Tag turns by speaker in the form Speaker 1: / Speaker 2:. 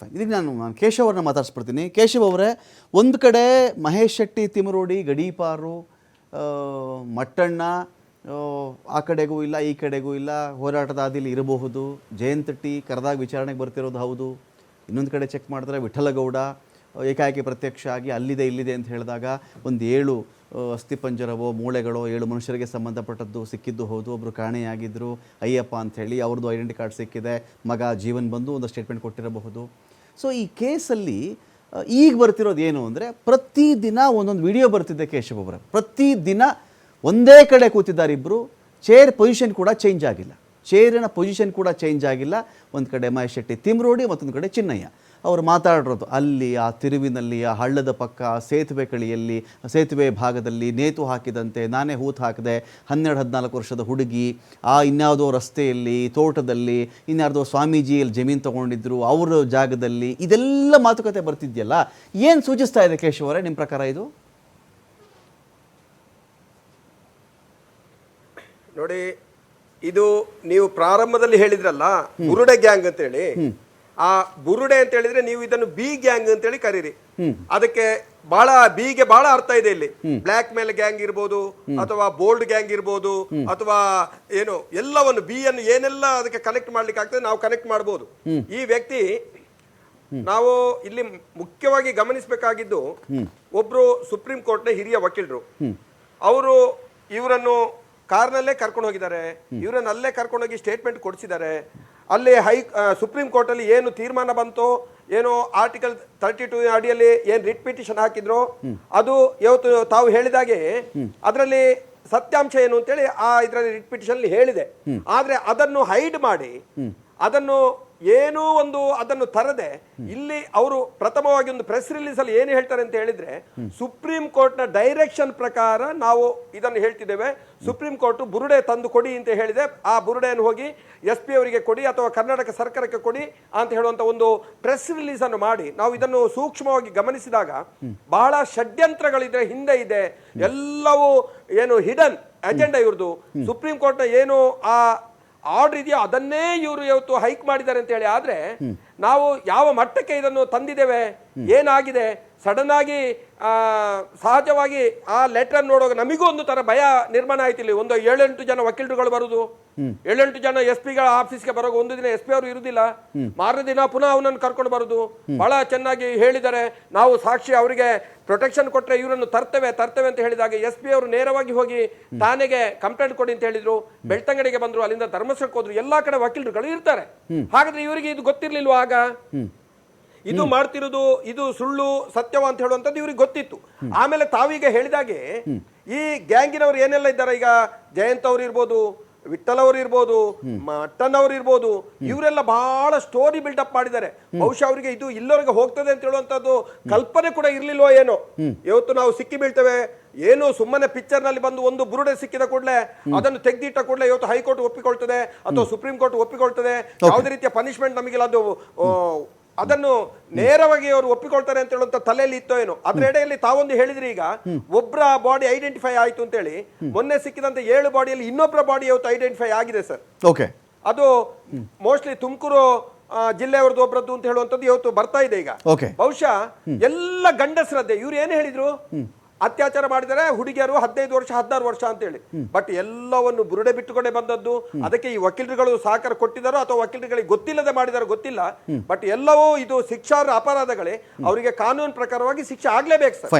Speaker 1: Fine ಇದಕ್ಕೆ ನಾನು ನಾನು ಕೇಶವ್ ಅವ್ರನ್ನ ಮಾತಾಡ್ಸ್ಬಿಡ್ತೀನಿ. ಕೇಶವ್ ಅವರೇ ಒಂದು ಕಡೆ ಮಹೇಶ್ ಶೆಟ್ಟಿ ತಿಮರೋಡಿ ಗಡೀಪಾರು ಮಟ್ಟಣ್ಣ ಆ, ಕಡೆಗೂ ಇಲ್ಲ ಈ ಕಡೆಗೂ ಇಲ್ಲ ಹೋರಾಟದ ಹಾದಿಲಿ ಇರಬಹುದು. ಜಯಂತಟ್ಟಿ ಕರೆದಾಗ ವಿಚಾರಣೆಗೆ ಬರ್ತಿರೋದು ಹೌದು. ಇನ್ನೊಂದು ಕಡೆ ಚೆಕ್ ಮಾಡಿದ್ರೆ ವಿಠಲಗೌಡ ಏಕಾಏಕಿ ಪ್ರತ್ಯಕ್ಷ ಆಗಿ ಅಲ್ಲಿದೆ ಇಲ್ಲಿದೆ ಅಂತ ಹೇಳಿದಾಗ ಒಂದು ಏಳು ಅಸ್ಥಿಪಂಜರವೋ ಮೂಳೆಗಳೋ ಏಳು ಮನುಷ್ಯರಿಗೆ ಸಂಬಂಧಪಟ್ಟದ್ದು ಸಿಕ್ಕಿದ್ದು ಹೌದು. ಒಬ್ಬರು ಕಾಣೆಯಾಗಿದ್ದರು ಅಯ್ಯಪ್ಪ ಅಂಥೇಳಿ ಅವ್ರದ್ದು ಐಡೆಂಟಿ ಕಾರ್ಡ್ ಸಿಕ್ಕಿದೆ. ಮಗ ಜೀವನ್ ಬಂದು ಒಂದು ಸ್ಟೇಟ್ಮೆಂಟ್ ಕೊಟ್ಟಿರಬಹುದು. ಸೊ ಈ ಕೇಸಲ್ಲಿ ಈಗ ಬರ್ತಿರೋದು ಏನು ಅಂದರೆ ಪ್ರತಿದಿನ ಒಂದೊಂದು ವಿಡಿಯೋ ಬರ್ತಿದ್ದೆ ಕೇಶವ್ ಅವರ. ಪ್ರತಿದಿನ ಒಂದೇ ಕಡೆ ಕೂತಿದ್ದಾರೆ ಇಬ್ಬರು ಚೇರ್ ಪೊಸಿಷನ್ ಕೂಡ ಚೇಂಜ್ ಆಗಿಲ್ಲ. ಚೇರಿನ ಪೊಸಿಷನ್ ಕೂಡ ಚೇಂಜ್ ಆಗಿಲ್ಲ. ಒಂದು ಕಡೆ ಮಹೇಶ್ ಶೆಟ್ಟಿ ತಿಮ್ರೋಡಿ, ಮತ್ತೊಂದು ಕಡೆ ಚಿನ್ನಯ್ಯ. ಅವರು ಮಾತಾಡಿರೋದು. ಅಲ್ಲಿ ಆ ತಿರುವಿನಲ್ಲಿ ಆ ಹಳ್ಳದ ಪಕ್ಕ ಸೇತುವೆ ಕಳಿಯಲ್ಲಿ ಸೇತುವೆ ಭಾಗದಲ್ಲಿ ನೇತು ಹಾಕಿದಂತೆ ನಾನೇ ಹೂತು ಹಾಕಿದೆ. ಹನ್ನೆರಡು ಹದಿನಾಲ್ಕು ವರ್ಷದ ಹುಡುಗಿ ಆ ಇನ್ಯಾವುದೋ ರಸ್ತೆಯಲ್ಲಿ ತೋಟದಲ್ಲಿ ಇನ್ಯಾರ್ದೋ ಸ್ವಾಮೀಜಿಯಲ್ಲಿ ಜಮೀನು ತೊಗೊಂಡಿದ್ರು ಅವರ ಜಾಗದಲ್ಲಿ ಇದೆಲ್ಲ ಮಾತುಕತೆ ಬರ್ತಿದೆಯಲ್ಲ? ಏನು ಸೂಚಿಸ್ತಾ ಇದೆ ಕೇಶವರೇ ನಿಮ್ಮ ಪ್ರಕಾರ ಇದು?
Speaker 2: ನೋಡಿ ಇದು ನೀವು ಪ್ರಾರಂಭದಲ್ಲಿ ಹೇಳಿದ್ರಲ್ಲ ಗುರುಡೆ ಗ್ಯಾಂಗ್ ಅಂತ ಹೇಳಿ ಆ ಬುರುಡೆ ಅಂತ ಹೇಳಿದ್ರೆ ನೀವು ಇದನ್ನು ಬಿ ಗ್ಯಾಂಗ್ ಅಂತ ಹೇಳಿ ಕರೀರಿ ಅದಕ್ಕೆ ಬಹಳ ಬಿಗೆ ಬಹಳ ಅರ್ಥ ಇದೆ ಇಲ್ಲಿ. ಬ್ಲಾಕ್ ಮೇಲ್ ಗ್ಯಾಂಗ್ ಇರ್ಬೋದು ಅಥವಾ ಬೋಲ್ಡ್ ಗ್ಯಾಂಗ್ ಇರ್ಬೋದು ಅಥವಾ ಏನು ಎಲ್ಲವನ್ನು ಬಿ ಅನ್ನು ಏನೆಲ್ಲ ಅದಕ್ಕೆ ಕನೆಕ್ಟ್ ಮಾಡ್ಲಿಕ್ಕೆ ಆಗ್ತದೆ ನಾವು ಕನೆಕ್ಟ್ ಮಾಡಬಹುದು ಈ ವ್ಯಕ್ತಿ ನಾವು ಇಲ್ಲಿ ಮುಖ್ಯವಾಗಿ ಗಮನಿಸಬೇಕಾಗಿದ್ದು ಒಬ್ರು ಸುಪ್ರೀಂ ಕೋರ್ಟ್ನ ಹಿರಿಯ ವಕೀಲರು. ಅವರು ಇವರನ್ನು ಕಾರ್ನಲ್ಲೇ ಕರ್ಕೊಂಡು ಹೋಗಿದ್ದಾರೆ. ಇವರನ್ನ ಅಲ್ಲೇ ಕರ್ಕೊಂಡು ಹೋಗಿ ಸ್ಟೇಟ್ಮೆಂಟ್ ಕೊಡಿಸಿದ್ದಾರೆ. ಅಲ್ಲಿ ಹೈ ಸುಪ್ರೀಂ ಕೋರ್ಟಲ್ಲಿ ಏನು ತೀರ್ಮಾನ ಬಂತು ಏನು ಆರ್ಟಿಕಲ್ ತರ್ಟಿ ಟೂ ಅಡಿಯಲ್ಲಿ ಏನು ರಿಟ್ ಪಿಟಿಷನ್ ಹಾಕಿದ್ರು ಅದು ಇವತ್ತು ತಾವು ಹೇಳಿದಾಗೆ ಅದರಲ್ಲಿ ಸತ್ಯಾಂಶ ಏನು ಅಂತೇಳಿ ಆ ಇದರಲ್ಲಿ ರಿಟ್ ಪಿಟಿಷನ್ ಹೇಳಿದೆ. ಆದರೆ ಅದನ್ನು ಹೈಡ್ ಮಾಡಿ ಅದನ್ನು ಏನೂ ಒಂದು ಅದನ್ನು ತರದೆ ಇಲ್ಲಿ ಅವರು ಪ್ರಥಮವಾಗಿ ಒಂದು ಪ್ರೆಸ್ ರಿಲೀಸ್ ಅಲ್ಲಿ ಏನು ಹೇಳ್ತಾರೆ ಅಂತ ಹೇಳಿದ್ರೆ ಸುಪ್ರೀಂ ಕೋರ್ಟ್ನ ಡೈರೆಕ್ಷನ್ ಪ್ರಕಾರ ನಾವು ಇದನ್ನು ಹೇಳ್ತಿದ್ದೇವೆ. ಸುಪ್ರೀಂ ಕೋರ್ಟ್ ಬುರುಡೆ ತಂದು ಕೊಡಿ ಅಂತ ಹೇಳಿದೆ. ಆ ಬುರುಡೆಯನ್ನು ಹೋಗಿ ಎಸ್ ಪಿ ಅವರಿಗೆ ಕೊಡಿ ಅಥವಾ ಕರ್ನಾಟಕ ಸರ್ಕಾರಕ್ಕೆ ಕೊಡಿ ಅಂತ ಹೇಳುವಂತ ಒಂದು ಪ್ರೆಸ್ ರಿಲೀಸ್ ಅನ್ನು ಮಾಡಿ ನಾವು ಇದನ್ನು ಸೂಕ್ಷ್ಮವಾಗಿ ಗಮನಿಸಿದಾಗ ಬಹಳ ಷಡ್ಯಂತ್ರಗಳಿದ್ರೆ ಹಿಂದೆ ಇದೆ. ಎಲ್ಲವೂ ಏನು ಹಿಡನ್ ಅಜೆಂಡಾ ಇವ್ರದ್ದು. ಸುಪ್ರೀಂ ಕೋರ್ಟ್ನ ಏನು ಆ ಆರ್ಡರ್ ಇದೆಯೋ ಅದನ್ನೇ ಇವರು ಇವತ್ತು ಹೈಕ್ ಮಾಡಿದ್ದಾರೆ ಅಂತ ಹೇಳಿ. ಆದ್ರೆ ನಾವು ಯಾವ ಮಟ್ಟಕ್ಕೆ ಇದನ್ನು ತಂದಿದ್ದೇವೆ? ಏನಾಗಿದೆ? ಸಡನ್ ಆಗಿ ಆ, ಸಹಜವಾಗಿ ಆ ಲೆಟರ್ ನೋಡುವಾಗ ನಮಗೂ ಒಂದು ತರ ಭಯ ನಿರ್ಮಾಣ ಆಯ್ತು ಇಲ್ಲಿ. ಒಂದು ಏಳೆಂಟು ಜನ ವಕೀಲರುಗಳು ಬರುದು. ಏಳೆಂಟು ಜನ ಎಸ್ ಪಿಗಳ ಆಫೀಸ್ಗೆ ಬರೋ ಒಂದು ದಿನ ಎಸ್ ಪಿ ಅವರು ಇರುದಿಲ್ಲ. ಮಾರನೇ ದಿನ ಪುನಃ ಅವನನ್ನು ಕರ್ಕೊಂಡು ಬರುದು. ಬಹಳ ಚೆನ್ನಾಗಿ ಹೇಳಿದರೆ ನಾವು ಸಾಕ್ಷಿ ಅವರಿಗೆ ಪ್ರೊಟೆಕ್ಷನ್ ಕೊಟ್ಟರೆ ಇವರನ್ನು ತರ್ತೇವೆ ತರ್ತೇವೆ ಅಂತ ಹೇಳಿದಾಗ ಎಸ್ ಪಿ ಅವರು ನೇರವಾಗಿ ಹೋಗಿ ತಾನೆಗೆ ಕಂಪ್ಲೇಂಟ್ ಕೊಡಿ ಅಂತ ಹೇಳಿದ್ರು. ಬೆಳ್ತಂಗಡಿಗೆ ಬಂದ್ರು. ಅಲ್ಲಿಂದ ಧರ್ಮಸ್ಥಳಕ್ಕೆ ಹೋದ್ರು. ಎಲ್ಲಾ ಕಡೆ ವಕೀಲರುಗಳು ಇರ್ತಾರೆ. ಹಾಗಾದ್ರೆ ಇವರಿಗೆ ಇದು ಗೊತ್ತಿರ್ಲಿಲ್ವಾ ಆಗ? ಇದು ಮಾಡ್ತಿರೋದು ಇದು ಸುಳ್ಳು ಸತ್ಯವ ಅಂತ ಹೇಳುವಂಥದ್ದು ಇವ್ರಿಗೆ ಗೊತ್ತಿತ್ತು. ಆಮೇಲೆ ತಾವೀಗ ಹೇಳಿದಾಗೆ ಈ ಗ್ಯಾಂಗಿನವರು ಏನೆಲ್ಲ ಇದ್ದಾರೆ ಈಗ? ಜಯಂತ್ ಅವ್ರು ಇರ್ಬೋದು ವಿಠಲ್ ಅವ್ರು ಇರ್ಬೋದು ಮಟ್ಟನ್ ಅವ್ರು ಇರ್ಬೋದು ಇವರೆಲ್ಲ ಬಹಳ ಸ್ಟೋರಿ ಬಿಲ್ಡಪ್ ಮಾಡಿದ್ದಾರೆ. ಬಹುಶಃ ಅವರಿಗೆ ಇದು ಇಲ್ಲವರೆಗೆ ಹೋಗ್ತದೆ ಅಂತ ಹೇಳುವಂತದ್ದು ಕಲ್ಪನೆ ಕೂಡ ಇರ್ಲಿಲ್ವೋ ಏನೋ? ಇವತ್ತು ನಾವು ಸಿಕ್ಕಿ ಬೀಳ್ತೇವೆ ಏನು ಸುಮ್ಮನೆ ಪಿಕ್ಚರ್ನಲ್ಲಿ ಬಂದು ಒಂದು ಬುರುಡೆ ಸಿಕ್ಕಿದ ಕೂಡಲೇ ಅದನ್ನು ತೆಗೆದಿಟ್ಟ ಕೂಡಲೇ ಇವತ್ತು ಹೈಕೋರ್ಟ್ ಒಪ್ಪಿಕೊಳ್ತದೆ ಅಥವಾ ಸುಪ್ರೀಂ ಕೋರ್ಟ್ ಒಪ್ಪಿಕೊಳ್ತದೆ ಯಾವುದೇ ರೀತಿಯ ಪನಿಷ್ಮೆಂಟ್ ನಮಗೆಲ್ಲ ಅದು ಅದನ್ನು ನೇರವಾಗಿ ಅವರು ಒಪ್ಪಿಕೊಳ್ತಾರೆ ಅಂತ ಹೇಳುವಂತ ತಲೆಯಲ್ಲಿ ಇತ್ತೋ ಏನೋ ಅದ್ರ ಎಡೆಯಲ್ಲಿ ತಾವೊಂದು ಹೇಳಿದ್ರಿ ಈಗ ಒಬ್ಬರ ಬಾಡಿ ಐಡೆಂಟಿಫೈ ಆಯ್ತು ಅಂತ ಹೇಳಿ ಮೊನ್ನೆ ಸಿಕ್ಕಿದಂತ ಏಳು ಬಾಡಿಯಲ್ಲಿ ಇನ್ನೊಬ್ಬರ ಬಾಡಿ ಇವತ್ತು ಐಡೆಂಟಿಫೈ ಆಗಿದೆ ಸರ್.
Speaker 1: ಓಕೆ
Speaker 2: ಅದು ಮೋಸ್ಟ್ಲಿ ತುಮಕೂರು ಜಿಲ್ಲೆಯವರದ್ದು ಒಬ್ಬರದ್ದು ಅಂತ ಹೇಳುವಂತದ್ದು ಇವತ್ತು ಬರ್ತಾ ಇದೆ ಈಗ. ಬಹುಶಃ ಎಲ್ಲ ಗಂಡಸರದ್ದೇ ಇವ್ರು ಏನು ಹೇಳಿದ್ರು? ಅತ್ಯಾಚಾರ ಮಾಡಿದರೆ ಹುಡುಗಿಯರು ಹದಿನೈದು ವರ್ಷ ಹದಿನಾರು ವರ್ಷ ಅಂತ ಹೇಳಿ ಬಟ್ ಎಲ್ಲವನ್ನು ಬುರುಡೆ ಬಿಟ್ಟುಕೊಂಡೇ ಬಂದದ್ದು. ಅದಕ್ಕೆ ಈ ವಕೀಲರುಗಳು ಸಹಕಾರ ಕೊಟ್ಟಿದ್ದಾರೋ ಅಥವಾ ವಕೀಲರುಗಳಿಗೆ ಗೊತ್ತಿಲ್ಲದೆ ಮಾಡಿದಾರೋ ಗೊತ್ತಿಲ್ಲ. ಬಟ್ ಎಲ್ಲವೂ ಇದು ಶಿಕ್ಷಾರ್ಹ ಅಪರಾಧಗಳೇ. ಅವರಿಗೆ ಕಾನೂನು ಪ್ರಕಾರವಾಗಿ ಶಿಕ್ಷೆ ಆಗ್ಲೇಬೇಕು ಸರ್.